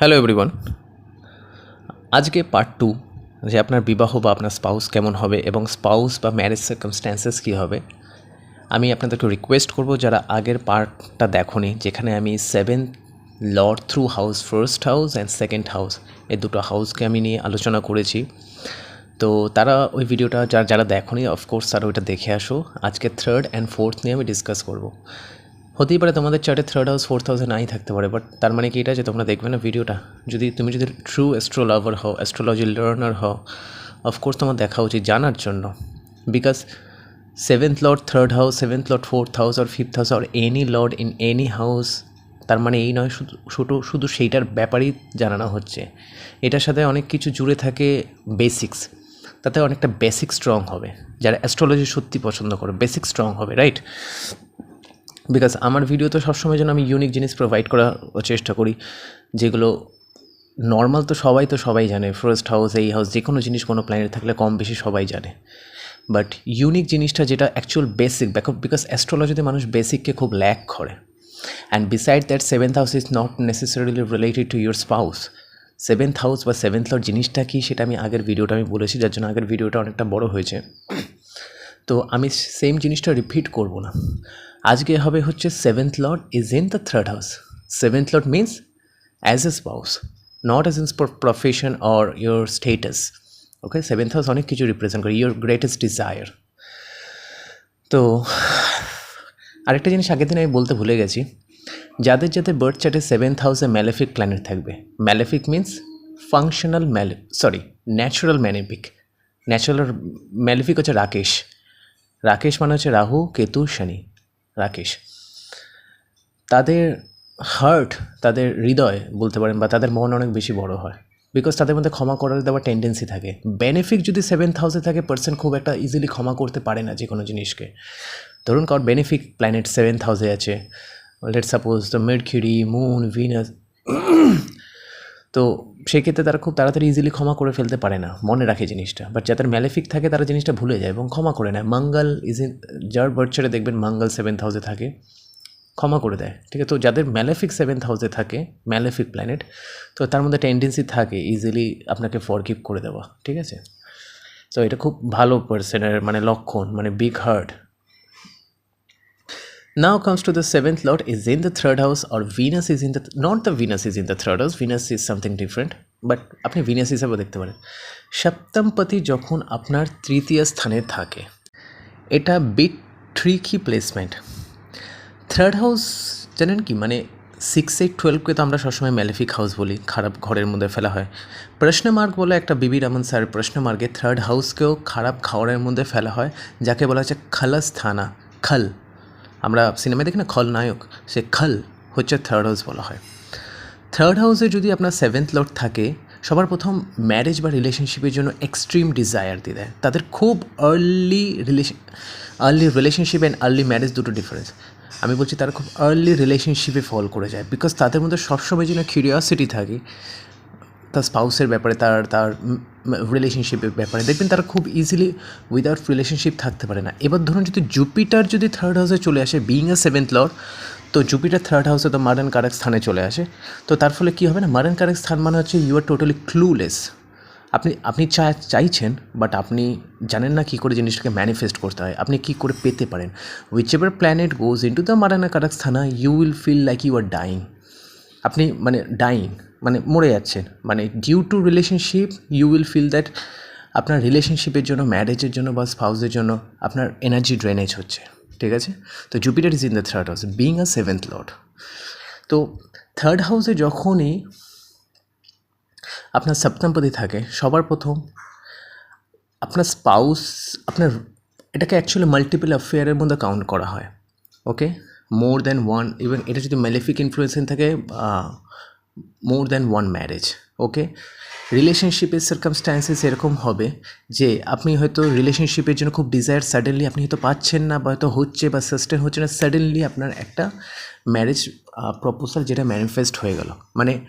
Hello everyone আজকে part two যে আপনার বিবাহ বা আপনার স্পাউস কেমন হবে এবং স্পাউস বা ম্যারেজ সার্কামস্ট্যান্সেস কী হবে, আমি আপনাদেরকে রিকোয়েস্ট করব যারা আগের পার্টটা দেখোনি, যেখানে আমি seven lord through house first house and second house এই দুটো হাউসকে আমি নিয়ে আলোচনা করেছি। তো তারা ওই ভিডিওটা যারা যারা দেখোনি অফকোর্স তারা ওইটা দেখে আসো। আজকে থার্ড অ্যান্ড ফোর্থ নিয়ে আমি ডিসকাস করব। হতেই পারে তোমাদের চার্টে থার্ড হাউস ফোর্থ হাউসে নাই থাকতে পারে বাট তার মানে কি এটা যে তোমরা দেখবে না ভিডিওটা? যদি তুমি যদি ট্রু অ্যাস্ট্রো লাভার হও অ্যাস্ট্রোলজি লার্নার হও অফকোর্স তোমার দেখা উচিত জানার জন্য। Because seventh lord third house seventh lord fourth house R fifth house R any lord in any house তার মানে এই নয়, শুধু শুধু শুধু সেইটার ব্যাপারেই জানানো হচ্ছে। এটার সাথে অনেক কিছু জুড়ে থাকে বেসিক্স তাতে অনেকটা বেসিক স্ট্রং হবে। যারা অ্যাস্ট্রোলজি সত্যি পছন্দ করে বেসিক স্ট্রং হবে রাইট বিকজ আমার ভিডিও তো সবসময় যেন আমি ইউনিক জিনিস প্রোভাইড করার চেষ্টা করি, যেগুলো নর্মাল তো সবাই তো সবাই জানে। ফার্স্ট হাউস এই হাউস যে কোনো জিনিস কোনো প্ল্যানেট থাকলে কম বেশি সবাই জানে। বাট ইউনিক জিনিসটা যেটা অ্যাকচুয়াল বেসিক বিকজ অ্যাস্ট্রোলজিতে মানুষ বেসিককে খুব ল্যাক করে। And beside that seventh house is not necessarily related to your spouse seventh house বা সেভেন্থ লর্ড জিনিসটা কি সেটা আমি আগের ভিডিওটা আমি বলেছি, যার জন্য আগের ভিডিওটা অনেকটা বড় হয়েছে। তো আমি সেম জিনিসটা রিপিট করব না। আজকে হবে হচ্ছে seventh lord is in the third house seventh lord means as a spouse not as in profession or your status okay seventh house অনেক কিছু রিপ্রেজেন্ট করে ইয়োর গ্রেটেস্ট ডিজায়ার তো, আরেকটা জিনিস আগের দিন আমি বলতে ভুলে গেছি। যাদের যাদের বার্থ চার্টে সেভেন্থ হাউসে ম্যালেফিক প্ল্যানেট থাকবে। Malefic means functional male sorry natural malefic natural malefic হচ্ছে রাকেশ। রাকেশ মানে হচ্ছে রাহু, কেতু, শনি। রাকেশ। তাদের হার্ট তাদের হৃদয় বলতে পারেন বা তাদের মন অনেক বেশি বড় হয়। বিকজ তাদের মধ্যে ক্ষমা করার দেওয়ার টেন্ডেন্সি থাকে। বেনিফিক যদি সেভেন থাউজেন্ড থাকে পার্সন খুব একটা ইজিলি ক্ষমা করতে পারে না যে কোনো জিনিসকে। ধরুন কারণ বেনিফিক প্ল্যানেট সেভেন থাউজেন্ড আছে। Let suppose the Mercury moon Venus তো সেক্ষেত্রে তারা খুব তাড়াতাড়ি ইজিলি ক্ষমা করে ফেলতে পারে না, মনে রাখে জিনিসটা। বাট যাদের ম্যালেফিক থাকে, তারা জিনিসটা ভুলে যায় এবং ক্ষমা করে নেয়। মঙ্গল ইজ যার বার্থচারে দেখবেন মঙ্গল সেভেন্থ হাউসে থাকে, ক্ষমা করে দেয়। ঠিক আছে? তো যাদের ম্যালেফিক সেভেন্থ হাউসে থাকে ম্যালেফিক প্ল্যানেট তো তার মধ্যে টেন্ডেন্সি থাকে ইজিলি আপনাকে ফরগিভ করে দেওয়া। ঠিক আছে? তো এটা খুব ভালো পার্সনের মানে লক্ষণ মানে big heart now comes to the seventh lord is in the third house or venus is in the not the venus is in the third house. Venus is something different but আপনি Venus হিসাবেও দেখতে পারেন। সপ্তমপতি যখন আপনার তৃতীয় স্থানে থাকে, এটা bit tricky placement third house জানেন কি? মানে সিক্স এইট টুয়েলভকে তো আমরা সবসময় ম্যালিফিক হাউস বলি, খারাপ ঘরের মধ্যে ফেলা হয়। প্রশ্ন মার্গ বলে একটা বিবি রমন স্যার প্রশ্ন মার্গে থার্ড হাউসকেও খারাপ খাওয়ারের মধ্যে ফেলা হয়, যাকে বলা হচ্ছে খলস থানা খল। আমরা সিনেমায় দেখি না খলনায়ক সে খল হচ্ছে থার্ড হাউস বলা হয়। থার্ড হাউসে যদি আপনার সেভেন্থ লর্ড থাকে, সবার প্রথম ম্যারেজ বা রিলেশনশিপের জন্য এক্সট্রিম ডিজায়ার দিয়ে দেয়। তাদের খুব early relation early relationship and early marriage দুটো ডিফারেন্স আমি বলছি তারা খুব আর্লি রিলেশনশিপে ফল করে যায় বিকজ তাদের মধ্যে সবসময় যেন কিউরিয়াসিটি থাকে। তার স্পাউসের ব্যাপারে, তার তার রিলেশনশিপের ব্যাপারে। দেখবেন তারা খুব ইজিলি উইদাউট রিলেশনশিপ থাকতে পারে না। এবার ধরুন যদি জুপিটার যদি থার্ড হাউসে চলে আসে বিইং এ সেভেন্থ লর্ড তো জুপিটার থার্ড হাউসে তো মার্ডান কারেক স্থানে চলে আসে। তো তার ফলে কী হবে না? মার্ডান কারেক স্থান মানে হচ্ছে ইউ আর টোটালি ক্লুলেস আপনি আপনি চা, চাইছেন বাট আপনি জানেন না কী করে জিনিসটাকে ম্যানিফেস্ট করতে হয়। আপনি কী করে পেতে পারেন? Whichever planet goes into the মারানা কারাক স্থানা you will feel like you are dying আপনি মানে ডাইং মানে মরে যাচ্ছেন মানে due to relationship you will feel that আপনার রিলেশনশিপের জন্য ম্যারেজের জন্য বা স্পাউসের জন্য আপনার এনার্জি ড্রেনেজ হচ্ছে, ঠিক আছে? তো Jupiter is in the third house being a seventh lord তো থার্ড হাউসে যখনই আপনার সপ্তমপতি থাকে, সবার প্রথম আপনার স্পাউস আপনার এটাকে অ্যাকচুয়ালি মাল্টিপল অ্যাফেয়ারের মধ্যে কাউন্ট করা হয় okay more than one even এটা যদি ম্যালিফিক ইনফ্লুয়েন্সিং থাকে more than one marriage okay রিলেশনশিপের সার্কামস্ট্যান্সেস এরকম হবে যে আপনি হয়তো রিলেশনশিপের জন্য খুব ডিজায়ার সাডেনলি আপনি হয়তো পাচ্ছেন না বা হয়তো হচ্ছে বা সাস্টেন হচ্ছে না সাডেনলি আপনার একটা ম্যারেজ প্রপোজাল যেটা ম্যানিফেস্ট হয়ে গেল। মানে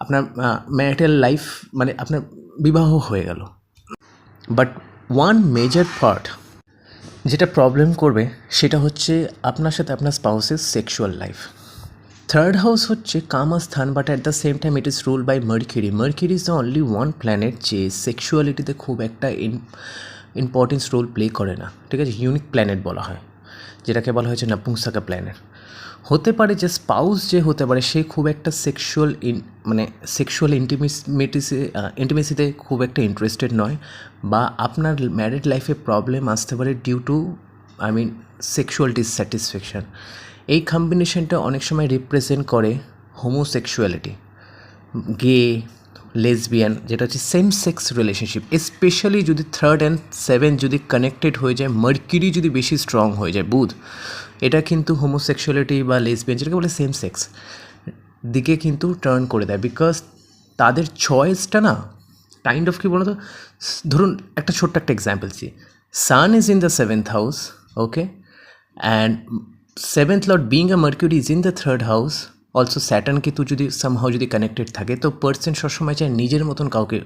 আপনার ম্যারিটাল লাইফ মানে আপনার বিবাহ হয়ে গেল। বাট ওয়ান মেজর পার্ট যেটা প্রবলেম করবে সেটা হচ্ছে আপনার সাথে আপনার স্পাউসের সেক্সুয়াল লাইফ থার্ড হাউস হচ্ছে কামাস্থান but at the same time it is rule by Mercury Mercury is the only one planet যে সেক্সুয়ালিটিতে খুব একটা ইম্পর্টেন্স রোল প্লে করে না। ঠিক আছে? ইউনিক প্ল্যানেট বলা হয়, যেটাকে বলা হয়েছে নাপুংসাকা প্ল্যানেট হতে পারে যে স্পাউস যে হতে পারে, সে খুব একটা সেক্সুয়াল ইন মানে সেক্সুয়াল ইন্টিমেসি ইন্টিমেসিতে খুব একটা ইন্টারেস্টেড নয়, বা আপনার ম্যারিড লাইফে প্রবলেম আসতে পারে due to I mean sexual dissatisfaction এই কম্বিনেশনটা অনেক সময় রিপ্রেজেন্ট করে হোমোসেক্সুয়ালিটি গে লেসবিয়ান যেটা হচ্ছে সেম সেক্স রিলেশনশিপ স্পেশালি যদি থার্ড অ্যান্ড সেভেন যদি কানেক্টেড হয়ে যায় মার্কিরি যদি বেশি স্ট্রং হয়ে যায়, বুধ, এটা কিন্তু হোমোসেক্সুয়ালিটি বা লেসবিয়ান যেটাকে বলে সেম সেক্স দিকে কিন্তু টার্ন করে দেয় বিকজ তাদের চয়েসটা না কাইন্ড অফ কী বলতো, ধরুন একটা ছোট্ট একটা এক্সাম্পল দিই Sun is in the seventh house okay and seventh lord being a Mercury is in the third house also Saturn কিন্তু যদি সামহাও যদি কানেক্টেড থাকে, তো পার্সন সবসময় চায় নিজের মতন কাউকে,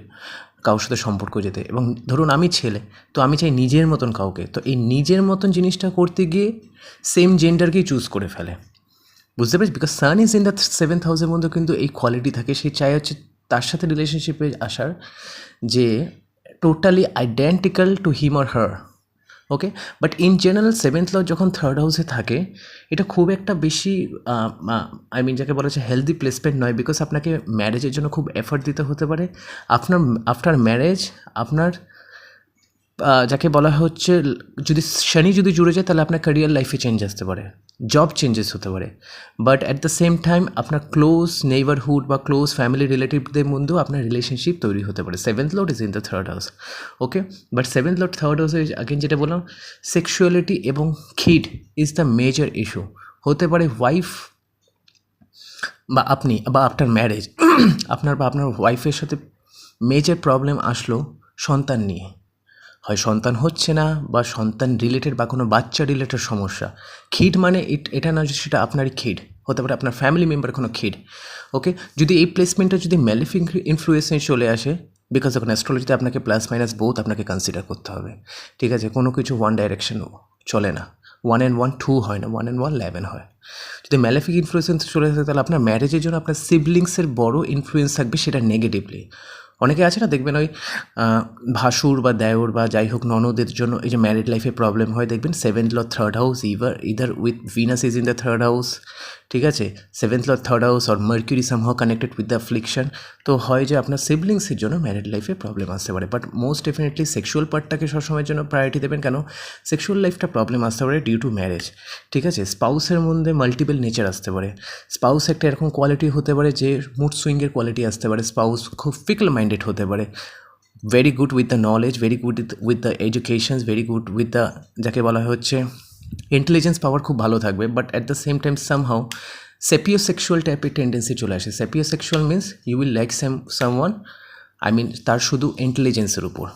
কারোর সাথে সম্পর্ক যেতে। এবং ধরুন আমি ছেলে, তো আমি চাই নিজের মতন কাউকে। তো এই নিজের মতন জিনিসটা করতে গিয়ে সেম জেন্ডারকেই চুজ করে ফেলে। বুঝতে পারছি? Because Sun is in the seventh হাউসের মধ্যে কিন্তু এই কোয়ালিটি থাকে। সে চাই হচ্ছে তার সাথে রিলেশনশিপে আসার যে totally identical to him R her okay but in general seventh lord যখন থার্ড হাউসে থাকে, এটা খুব একটা বেশি আই মিন যাকে বলা হচ্ছে হেলদি প্লেসমেন্ট নয় বিকজ আপনাকে ম্যারেজের জন্য খুব এফোর্ট দিতে হতে পারে। আপনার আফটার ম্যারেজ আপনার যাকে বলা হচ্ছে যদি শনি যদি জুড়ে যায়, তাহলে আপনার ক্যারিয়ার লাইফে চেঞ্জ আসতে পারে জব চেঞ্জেস হতে পারে। But at the same time আপনার ক্লোজ নেইবারহুড বা ক্লোজ ফ্যামিলি রিলেটিভদের মধ্যেও আপনার রিলেশনশিপ তৈরি হতে পারে। Seventh lord is in the third house okay but seventh lord third হাউসে আগেন যেটা বললাম সেক্সুয়ালিটি এবং খিড ইজ দ্য মেজর ইস্যু হতে পারে ওয়াইফ বা আপনি, বা আপনার ম্যারেজ আপনার বা আপনার ওয়াইফের সাথে মেজর প্রবলেম আসলো সন্তান নিয়ে। হয় সন্তান হচ্ছে না বা সন্তান রিলেটেড বা কোনো বাচ্চা রিলেটেড সমস্যা। খিড মানে এট- না সেটা আপনারই খিড হতে পারে আপনার ফ্যামিলি মেম্বার কোনো খিড ওকে যদি এই প্লেসমেন্টটা যদি ম্যালিফিক ইনফ্লুয়েন্সে চলে আসে বিকজ এখন অ্যাস্ট্রোলজিতে আপনাকে প্লাস মাইনাস বোথ আপনাকে কনসিডার করতে হবে। ঠিক আছে? কোনো কিছু ওয়ান ডাইরেকশন চলে না। ওয়ান অ্যান্ড ওয়ান টু হয় না ওয়ান অ্যান্ড ওয়ান লেভেন হয়। যদি ম্যালিফিক ইনফ্লুয়েন্স চলে আসে, তাহলে আপনার ম্যারেজের জন্য আপনার সিবলিংসের বড় ইনফ্লুয়েন্স থাকবে সেটা নেগেটিভলি অনেকে আছে না, দেখবেন ওই ভাসুর বা দেওর বা যাই হোক ননদের জন্য এই যে ম্যারিড লাইফে প্রবলেম হয়, দেখবেন seventh lord third house ever either with Venus is in the third house ঠিক আছে? Seventh lord third house or Mercury somehow connected with the affliction তো হয় যে আপনার সিবলিংসের জন্য ম্যারিড লাইফে প্রবলেম আসতে পারে। বাট মোস্ট ডেফিনেটলি সেক্সুয়াল পার্টটাকে সবসময়ের জন্য প্রায়োরিটি দেবেন, কেন? সেক্সুয়াল লাইফটা প্রবলেম আসতে পারে ডিউ টু ম্যারেজ ঠিক আছে? স্পাউসের মধ্যে মাল্টিপল নেচার আসতে পারে। স্পাউস একটা এরকম কোয়ালিটি হতে পারে যে মুড সুইংয়ের কোয়ালিটি আসতে পারে। স্পাউস খুব ফিকল মাইন্ডেড হতে পারে। Very good with the knowledge very good with the educations very good with the যাকে বলা হচ্ছে ইন্টেলিজেন্স পাওয়ার খুব ভালো থাকবে। But at the same time somehow sapiosexual টাইপের টেন্ডেন্সি চলে আসে। Sapiosexual means you will like someone I mean তার শুধু ইন্টেলিজেন্সের উপর।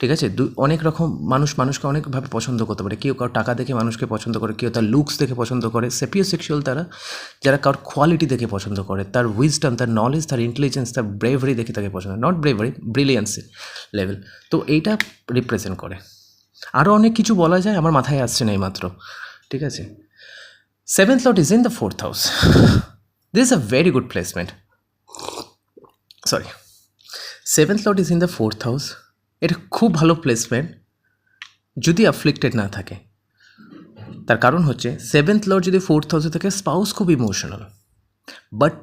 ঠিক আছে? দু, অনেক রকম মানুষ মানুষকে অনেকভাবে পছন্দ করতে পারে। কেউ কারও টাকা দেখে মানুষকে পছন্দ করে, কেউ তার লুকস দেখে পছন্দ করে। সেপিও সেক্সুয়াল তারা, যারা কারোর কোয়ালিটি দেখে পছন্দ করে, তার উইজডম তার নলেজ তার ইন্টেলিজেন্স তার ব্রেভারি দেখে তাকে পছন্দ নট ব্রেভারি ব্রিলিয়ান্সি লেভেল তো এইটা রিপ্রেজেন্ট করে। আরও অনেক কিছু বলা যায়, আমার মাথায় আসছে না এই মাত্র ঠিক আছে? Seventh lord is in the fourth house this a very good placement sorry seventh lord is in the fourth house এটা খুব ভালো প্লেসমেন্ট যদি অ্যাফ্লিক্টেড না থাকে। তার কারণ হচ্ছে সেভেন্থ লর্ড যদি ফোর্থ হাউসে থাকে স্পাউস খুব emotional but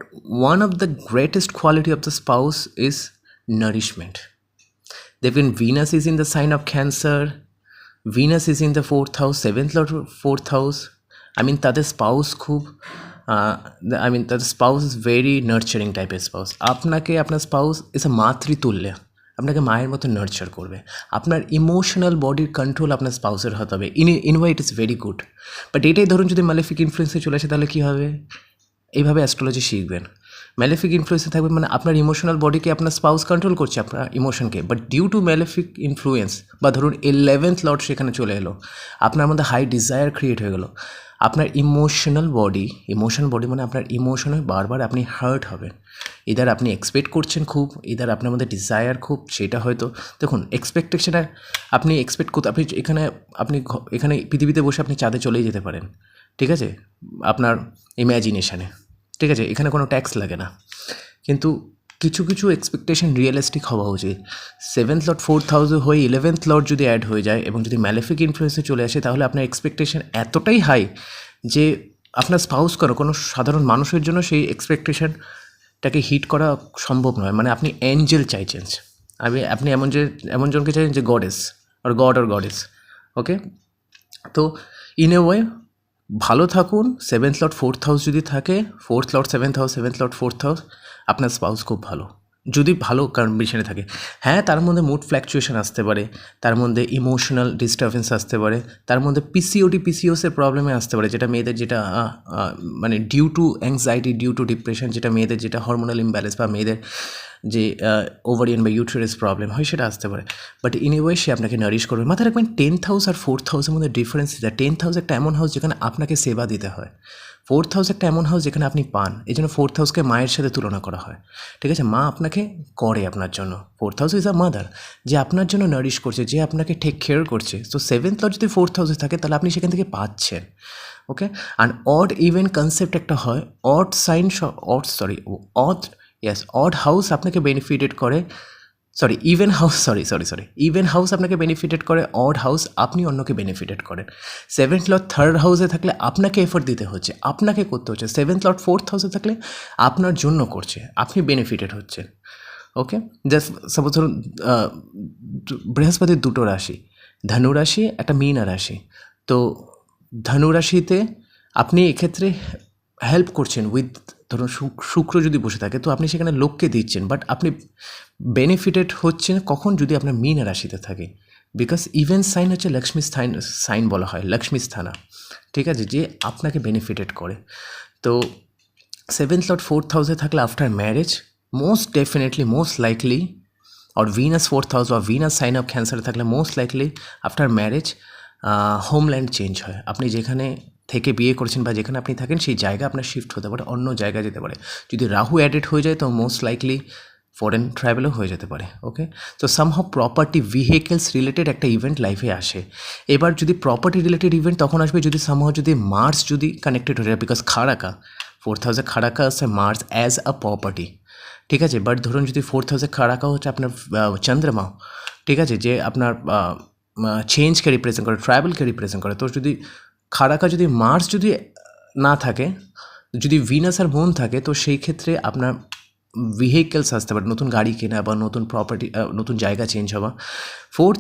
one of the greatest quality of the spouse is nourishment দেখবেন Venus is in the sign of Cancer Venus is in the fourth house seventh lord fourth house I mean তাদের spouse খুব I mean তাদের spouse is very nurturing টাইপের spouse আপনাকে আপনার spouse is a মাতৃতুল্য। আপনাকে মায়ের মতো নার্চার করবে। আপনার ইমোশনাল বডির কন্ট্রোল আপনার স্পাউসের হতে হবে। In in why it is very good but এটাই ধরুন যদি ম্যালিফিক ইনফ্লুয়েন্সে চলে আসে, তাহলে কী হবে? এইভাবে অ্যাস্ট্রোলজি শিখবেন। ম্যালিফিক ইনফ্লুয়েন্সে থাকবে মানে আপনার ইমোশনাল বডিকে আপনার স্পাউস কন্ট্রোল করছে, আপনার ইমোশনকে but due to malefic influence বা ধরুন ইলেভেন্থ লর্ড সেখানে চলে এলো, আপনার মধ্যে হাই ডিজায়ার ক্রিয়েট হয়ে গেলো। আপনার ইমোশনাল বডি ইমোশন বডি মানে আপনার ইমোশনে বারবার আপনি হার্ট হবেন। ইদার আপনি এক্সপেক্ট করছেন খুব ইদার আপনার মধ্যে ডিজায়ার খুব, সেটা হয়তো, দেখুন এক্সপেকটেশনে আপনি এক্সপেক্ট করতে, আপনি এখানে আপনি এখানে পৃথিবীতে বসে আপনি চাঁদে চলেই যেতে পারেন, ঠিক আছে? আপনার ইম্যাজিনেশানে ঠিক আছে? এখানে কোনো ট্যাক্স লাগে না। কিন্তু কিছু কিছু এক্সপেকটেশন রিয়েলিস্টিক হওয়া উচিত। সেভেন্থ লট ফোর্থ হাউসে হয়ে ইলেভেন্থ লট যদি অ্যাড হয়ে যায় এবং যদি ম্যালেফিক ইনফ্লুয়েন্সে চলে আসে, তাহলে আপনার এক্সপেকটেশন এতটাই হাই যে আপনার স্পাউস করো কোনো সাধারণ মানুষের জন্য সেই এক্সপেকটেশনটাকে হিট করা সম্ভব নয়। মানে আপনি অ্যাঞ্জেল চাইছেন। আমি, আপনি এমন যে, এমন জনকে চাইছেন যে গডেস আর গড আর গডেস ওকে তো ইন এ ওয়ে ভালো থাকুন সেভেন্থ লট ফোর্থ হাউস যদি থাকে fourth lord seventh house seventh lord fourth house আপনার স্পাউস খুব ভালো। যদি ভালো কন্ডিশনে থাকে। হ্যাঁ তার মধ্যে মুড ফ্ল্যাকচুয়েশন আসতে পারে, তার মধ্যে ইমোশনাল ডিস্টারবেন্স আসতে পারে, তার মধ্যে পিসিওটি পিসিওসের প্রবলেমে আসতে পারে, যেটা মেয়েদের যেটা মানে due to anxiety due to depression যেটা মেয়েদের যেটা হরমোনাল ইমব্যালেন্স বা মেয়েদের যে ওভারিয়ান বা ইউটেরাস প্রবলেম হয় সেটা আসতে পারে। বাট ইন ওয়ে সে আপনাকে নারিশ করবে। মাথায় রাখবেন টেন হাউস আর ফোর্থ হাউসের মধ্যে ডিফারেন্স আছে টেন্থ হাউস একটা এমন হাউস যেখানে আপনাকে সেবা দিতে হয়। ফোর্থ হাউস একটা এমন হাউস যেখানে আপনি পান। এই জন্য ফোর্থ হাউসকে মায়ের সাথে তুলনা করা হয়। ঠিক আছে? মা আপনাকে করে আপনার জন্য। Fourth house is a mother যে আপনার জন্য নারিশ করছে, যে আপনাকে টেক কেয়ার করছে। তো সেভেন্থ লট যদি ফোর্থ হাউসে থাকে, তাহলে আপনি সেখান থেকে পাচ্ছেন। ওকে আর অড ইভেন কনসেপ্ট একটা হয়। Odd sign odd sorry odd yes odd house আপনাকে বেনিফিটেড করে sorry even house sorry sorry sorry even house আপনাকে বেনিফিটেড করে অড হাউস আপনি অন্যকে বেনিফিটেড করেন। সেভেন্থ লট থার্ড হাউসে থাকলে আপনাকে এফোর্ট দিতে হচ্ছে, আপনাকে করতে হচ্ছে। সেভেন্থ লট ফোর্থ হাউসে থাকলে আপনার জন্য করছে, আপনি বেনিফিটেড হচ্ছেন ওকে জাস্ট সাপোজ ধরুন বৃহস্পতির দুটো রাশি, ধনু রাশি, একটা মীন রাশি। তো ধনু রাশিতে আপনি এক্ষেত্রে হেল্প করছেন উইথ ধরুন শুক- শুক্র যদি বসে থাকে, তো আপনি সেখানে লোককে দিচ্ছেন বাট আপনি বেনিফিটেড হচ্ছেন কখন যদি আপনার মীন রাশিতে থাকে? বিকজ ইভেন সাইন হচ্ছে লক্ষ্মী স্থান সাইন বলা হয়, লক্ষ্মী স্থানা। ঠিক আছে? যে আপনাকে বেনিফিটেড করে। তো সেভেন্থ লট ফোর্থ হাউসে থাকলে after marriage most definitely most likely আর ভিনাস ফোর্থ হাউস বা ভিনাস সাইন অফ ক্যান্সারে থাকলে most likely after marriage homeland change হয়। আপনি যেখানে থেকে বিয়ে করেছেন বা যেখানে আপনি থাকেন, সেই জায়গা আপনার শিফট হতে পারে, অন্য জায়গায় যেতে পারে। যদি রাহু অ্যাডেড হয়ে যায়, তো মোস্ট লাইকলি ফরেন ট্রাভেলও হয়ে যেতে পারে ওকে তো সামহাও প্রপার্টি ভেহিকেলস রিলেটেড একটা ইভেন্ট লাইফে আসে। এবার যদি প্রপার্টি রিলেটেড ইভেন্ট তখন আসবে, যদি সামহাও যদি মার্স যদি কানেক্টেড হয়ে যায় বিকজ খাড়াকা ফোর্থ হাউসে খাড়াকা আছে মার্স অ্যাজ আ প্রপার্টি ঠিক আছে? বাট ধরুন যদি ফোর্থ হাউসে খাড়াকা হচ্ছে আপনার চন্দ্রমা ঠিক আছে? যে আপনার চেঞ্জকে রিপ্রেজেন্ট করে ট্রাভেলকে রিপ্রেজেন্ট করে, তো যদি খাড়াকা যদি মার্স যদি না থাকে, যদি ভিনাস আর মুন থাকে, তো সেই ক্ষেত্রে আপনার ভেহিকেলস আসতে পারে, নতুন গাড়ি কেনা বা নতুন প্রপার্টি নতুন জায়গা চেঞ্জ হওয়া। Fourth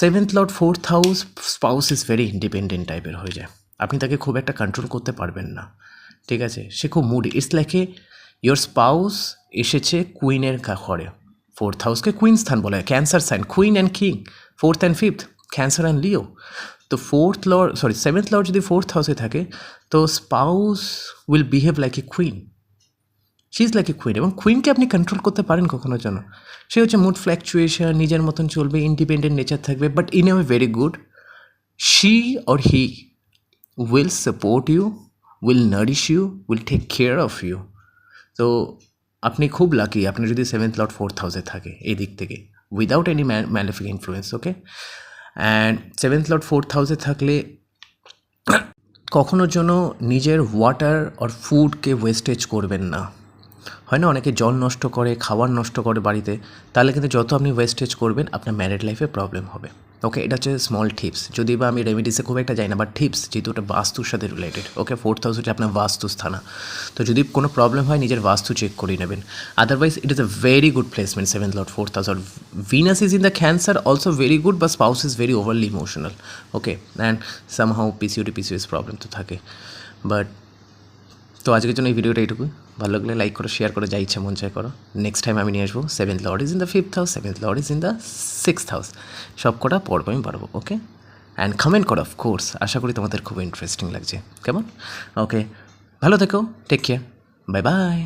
seventh lord fourth house spouse is very independent টাইপের হয়ে যায়। আপনি তাকে খুব একটা কন্ট্রোল করতে পারবেন না। ঠিক আছে? সে খুব moody it's a your spouse এসেছে কুইনের ঘরে। ফোর্থ হাউসকে কুইন স্থান বলা হয় Cancer sign queen and king fourth and fifth Cancer and Leo তো fourth lord sorry seventh lord যদি ফোর্থ হাউসে থাকে, তো spouse will behave like a queen she is like a queen এবং কুইনকে আপনি কন্ট্রোল করতে পারেন কখনোর জন্য সে হচ্ছে মুড ফ্ল্যাকচুয়েশন নিজের মতন চলবে ইন্ডিপেন্ডেন্ট নেচার থাকবে but in a very good she or he will support you will nourish you will take care of you তো আপনি খুব লাকি আপনি যদি সেভেন্থ লট ফোর্থ হাউসে থাকে, এই দিক থেকে without any malefic influence okay and seventh lord four হাউসে থাকলে কখনো জন্য নিজের ওয়াটার আর ফুডকে ওয়েস্টেজ করবেন না। হয় না? অনেকে জল নষ্ট করে, খাবার নষ্ট করে বাড়িতে, তাহলে কিন্তু যত আপনি ওয়েস্টেজ করবেন, আপনার ম্যারিড লাইফে প্রবলেম হবে। ওকে এটা হচ্ছে স্মল টিপস যদি বা আমি রেমিডিসে খুব একটা যাই না বাট টিপস যেহেতু ওটা বাস্তুর সাথে রিলেটেড ওকে ফোর্থ হাউস হচ্ছে আপনার বাস্তু স্থানা তো যদি কোনো প্রবলেম হয়, নিজের বাস্তু চেক করে নেবেন। Otherwise it is a very good placement seventh lord fourth house R Venus is in the Cancer also very good বা spouse is very overly emotional okay and somehow PCOD PCOS problem তো থাকে। But তো আজকের জন্য এই ভিডিওটা এইটুকু ভালো লাগলে লাইক করো শেয়ার করো, যা ইচ্ছা মন চায় করো। নেক্সট টাইম আমি নিয়ে আসব seventh lord is in the fifth house seventh lord is in the sixth house সব কটা পড়ব আমি পারব ওকে অ্যান্ড কমেন্ট করো অফকোর্স আশা করি তোমাদের খুব ইন্টারেস্টিং লাগছে। কেমন? ওকে ভালো থেকো টেক কেয়ার বাই বাই